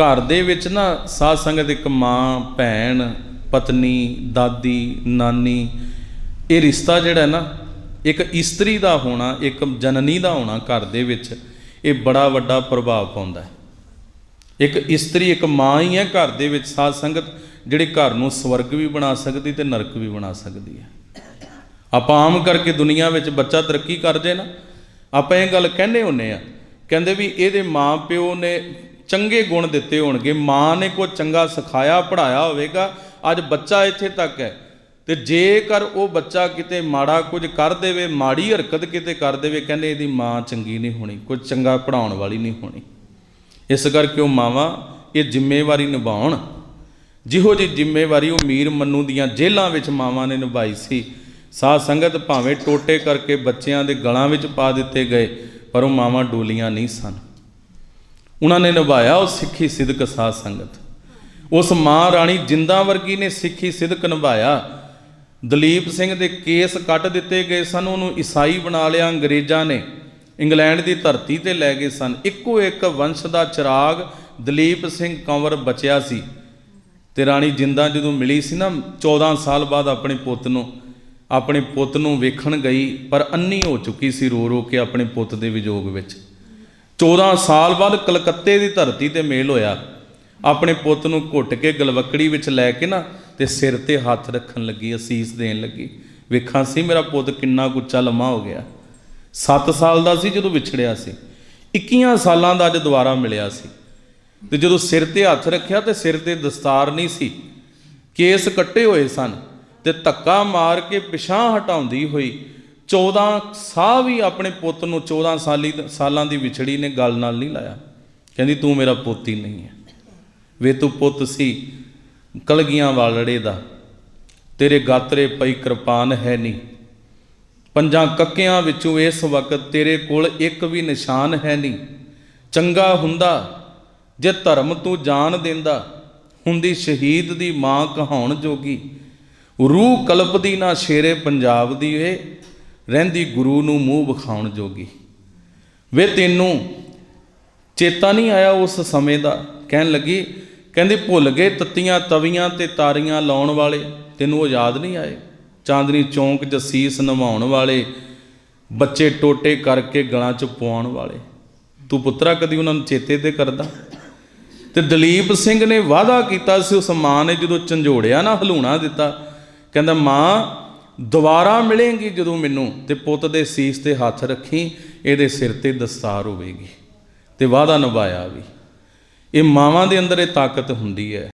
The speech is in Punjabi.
ਘਰ ਦੇ ਵਿੱਚ ਨਾ ਸਾਧ ਸੰਗਤ ਇੱਕ ਮਾਂ, ਭੈਣ, ਪਤਨੀ, ਦਾਦੀ, ਨਾਨੀ, ਇਹ ਰਿਸ਼ਤਾ ਜਿਹੜਾ ਨਾ, ਇੱਕ ਇਸਤਰੀ ਦਾ ਹੋਣਾ, ਇੱਕ ਜਨਨੀ ਦਾ ਹੋਣਾ ਘਰ ਦੇ ਵਿੱਚ, ਇਹ ਬੜਾ ਵੱਡਾ ਪ੍ਰਭਾਵ ਪਾਉਂਦਾ ਹੈ। ਇੱਕ ਇਸਤਰੀ ਇੱਕ ਮਾਂ ਹੀ ਹੈ ਘਰ ਦੇ ਵਿੱਚ, ਸਾਧ ਸੰਗਤ ਜਿਹੜੇ ਘਰ ਨੂੰ ਸਵਰਗ ਵੀ ਬਣਾ ਸਕਦੀ ਤੇ ਨਰਕ ਵੀ ਬਣਾ ਸਕਦੀ ਹੈ। ਆਪਾਂ ਆਮ ਕਰਕੇ ਦੁਨੀਆ ਵਿੱਚ ਬੱਚਾ ਤਰੱਕੀ ਕਰ ਜੇ ਨਾ, ਆਪਾਂ ਇਹ ਗੱਲ ਕਹਿੰਦੇ ਹੁੰਨੇ ਆ, ਕਹਿੰਦੇ ਵੀ ਇਹਦੇ ਮਾਂ ਪਿਓ ਨੇ ਚੰਗੇ ਗੁਣ ਦਿੱਤੇ ਹੋਣਗੇ। ਮਾਂ ਨੇ ਕੋਈ ਚੰਗਾ ਸਿਖਾਇਆ ਪੜਾਇਆ ਹੋਵੇਗਾ, ਅੱਜ ਬੱਚਾ ਇੱਥੇ ਤੱਕ ਹੈ। ਤੇ ਜੇਕਰ ਉਹ ਬੱਚਾ ਕਿਤੇ ਮਾੜਾ ਕੁਝ ਕਰ ਦੇਵੇ, ਮਾੜੀ ਹਰਕਤ ਕਿਤੇ ਕਰ ਦੇਵੇ, ਕਹਿੰਦੇ ਇਹਦੀ ਮਾਂ ਚੰਗੀ ਨਹੀਂ ਹੋਣੀ ਕੋਈ ਚੰਗਾ ਪੜਾਉਣ ਵਾਲੀ ਨਹੀਂ ਹੋਣੀ। ਇਸ ਕਰਕੇ ਉਹ ਮਾਵਾਂ ਇਹ ਜ਼ਿੰਮੇਵਾਰੀ ਨਿਭਾਉਣ। ਜਿਹੋ ਜੀ ਜ਼ਿੰਮੇਵਾਰੀ ਉਹ ਮੀਰ ਮੰਨੂ ਦੀਆਂ ਜੇਲ੍ਹਾਂ ਵਿੱਚ ਮਾਵਾਂ ਨੇ ਨਿਭਾਈ ਸੀ, ਸਾਧ ਸੰਗਤ ਭਾਵੇਂ ਟੋਟੇ ਕਰਕੇ ਬੱਚਿਆਂ ਦੇ ਗਲਾਂ ਵਿੱਚ ਪਾ ਦਿੱਤੇ ਗਏ, ਪਰ ਉਹ ਮਾਵਾਂ ਡੋਲੀਆਂ ਨਹੀਂ ਸਨ। ਉਹਨਾਂ ਨੇ ਨਿਭਾਇਆ ਉਹ ਸਿੱਖੀ ਸਿਦਕ ਸਾਧ ਸੰਗਤ। ਉਸ ਮਾਂ ਰਾਣੀ ਜਿੰਦਾ ਵਰਗੀ ਨੇ ਸਿੱਖੀ ਸਿਦਕ ਨਿਭਾਇਆ। ਦਲੀਪ ਸਿੰਘ ਦੇ ਕੇਸ ਕੱਟ ਦਿੱਤੇ ਗਏ ਸਨ, ਉਹਨੂੰ ਈਸਾਈ ਬਣਾ ਲਿਆ, ਅੰਗਰੇਜ਼ਾਂ ਨੇ ਇੰਗਲੈਂਡ ਦੀ ਧਰਤੀ ਤੇ ਲੈ ਗਏ ਸਨ। ਇੱਕੋ ਇੱਕ ਵੰਸ਼ ਦਾ ਚਿਰਾਗ ਦਲੀਪ ਸਿੰਘ ਕੰਵਰ ਬਚਿਆ ਸੀ ਤੇ ਰਾਣੀ ਜਿੰਦਾ ਜਦੋਂ ਮਿਲੀ ਸੀ ਨਾ 14 ਸਾਲ ਬਾਅਦ ਆਪਣੇ ਪੁੱਤ ਨੂੰ, ਆਪਣੇ ਪੁੱਤ ਨੂੰ ਵੇਖਣ ਗਈ, ਪਰ ਅੰਨੀ ਹੋ ਚੁੱਕੀ ਸੀ ਰੋ ਰੋ ਕੇ ਆਪਣੇ ਪੁੱਤ ਦੇ ਵਿਜੋਗ ਵਿੱਚ। 14 ਸਾਲ ਬਾਅਦ ਕਲਕੱਤੇ ਦੀ ਧਰਤੀ ਤੇ ਮੇਲ ਹੋਇਆ। ਆਪਣੇ ਪੁੱਤ ਨੂੰ ਘੁੱਟ ਕੇ ਗਲਵਕੜੀ ਵਿੱਚ ਲੈ ਕੇ ਨਾ ਤੇ ਸਿਰ ਤੇ ਹੱਥ ਰੱਖਣ ਲੱਗੀ, ਅਸੀਸ ਦੇਣ ਲੱਗੀ। ਵੇਖਾਂ ਸੀ ਮੇਰਾ ਪੁੱਤ ਕਿੰਨਾ ਕੁ ਉੱਚਾ ਲੰਮਾ ਹੋ ਗਿਆ। 7 ਸਾਲ ਦਾ ਸੀ ਜਦੋਂ ਵਿਛੜਿਆ ਸੀ। 21 ਸਾਲਾਂ ਦਾ ਅੱਜ ਦੁਬਾਰਾ ਮਿਲਿਆ ਸੀ। ਤੇ ਜਦੋਂ ਸਿਰ ਤੇ ਹੱਥ ਰੱਖਿਆ ਤੇ ਸਿਰ ਤੇ ਦਸਤਾਰ ਨਹੀਂ ਸੀ। ਕੇਸ ਕੱਟੇ ਹੋਏ ਸਨ ਤੇ ਧੱਕਾ ਮਾਰ ਕੇ ਪਿਛਾਂ ਹਟਾਉਂਦੀ ਹੋਈ 14 ਸਾਹ ਵੀ ਆਪਣੇ ਪੁੱਤ ਨੂੰ 14 ਸਾਲੀ ਸਾਲਾਂ ਦੀ ਵਿਛੜੀ ਨੇ ਗੱਲ ਨਾਲ ਨਹੀਂ ਲਾਇਆ। ਕਹਿੰਦੀ, ਤੂੰ ਮੇਰਾ ਪੁੱਤ ਨਹੀਂ ਹੈ। ਵੇ ਤੂੰ ਪੁੱਤ ਸੀ ਕਲਗੀਆਂ ਵਾਲੜੇ ਦਾ। ਤੇਰੇ ਗਾਤਰੇ ਪਈ ਕਿਰਪਾਨ ਹੈ ਨਹੀਂ। ਪੰਜਾਂ ਕੱਕਿਆਂ ਵਿੱਚੋਂ ਇਸ ਵਕਤ ਤੇਰੇ ਕੋਲ ਇੱਕ ਵੀ ਨਿਸ਼ਾਨ ਹੈ ਨਹੀਂ। ਚੰਗਾ ਹੁੰਦਾ ਜੇ ਧਰਮ ਤੂੰ ਜਾਣ ਦਿੰਦਾ। ਹੁੰਦੀ ਸ਼ਹੀਦ ਦੀ ਮਾਂ ਕਹਾਉਣ ਜੋਗੀ। ਰੂਹ ਕਲਪ ਦੀ ਨਾ ਸ਼ੇਰੇ ਪੰਜਾਬ ਦੀ ਏ। ਰਹਿੰਦੀ ਗੁਰੂ ਨੂੰ ਮੂੰਹ ਵਿਖਾਉਣ ਜੋਗੀ। ਵੇ ਤੈਨੂੰ ਚੇਤਾ ਨਹੀਂ ਆਇਆ ਉਸ ਸਮੇਂ ਦਾ? ਕਹਿਣ ਲੱਗੀ, ਕਹਿੰਦੀ, ਭੁੱਲ ਗਏ ਤੱਤੀਆਂ ਤਵੀਆਂ ਤੇ ਤਾਰੀਆਂ ਲਾਉਣ ਵਾਲੇ, ਤੈਨੂੰ ਉਹ ਯਾਦ ਨਹੀਂ ਆਏ? ਚਾਂਦਨੀ ਚੌਂਕ 'ਚ ਸੀਸ ਨਵਾਉਣ ਵਾਲੇ, ਬੱਚੇ ਟੋਟੇ ਕਰਕੇ ਗਲਾਂ 'ਚ ਪਵਾਉਣ ਵਾਲੇ। ਤੂੰ ਪੁੱਤਰਾ ਕਦੀ ਉਹਨਾਂ ਨੂੰ ਚੇਤੇ ਤੇ ਕਰਦਾ? ਤੇ ਦਲੀਪ ਸਿੰਘ ਨੇ ਵਾਅਦਾ ਕੀਤਾ ਸੀ, ਉਸ ਮਾਂ ਨੇ ਜਦੋਂ ਝੰਜੋੜਿਆ ਨਾ, ਹਲੂਣਾ ਦਿੱਤਾ। ਕਹਿੰਦਾ, ਮਾਂ ਦੁਬਾਰਾ ਮਿਲੇਂਗੀ ਜਦੋਂ ਮੈਨੂੰ ਤੇ ਪੁੱਤ ਦੇ ਸੀਸ ਤੇ ਹੱਥ ਰੱਖੀ, ਇਹਦੇ ਸਿਰ ਤੇ ਦਸਤਾਰ ਹੋਵੇਗੀ ਤੇ ਵਾਅਦਾ ਨਿਭਾਇਆ ਵੀ। ਇਹ ਮਾਵਾਂ ਦੇ ਅੰਦਰ ਇਹ ਤਾਕਤ ਹੁੰਦੀ ਹੈ।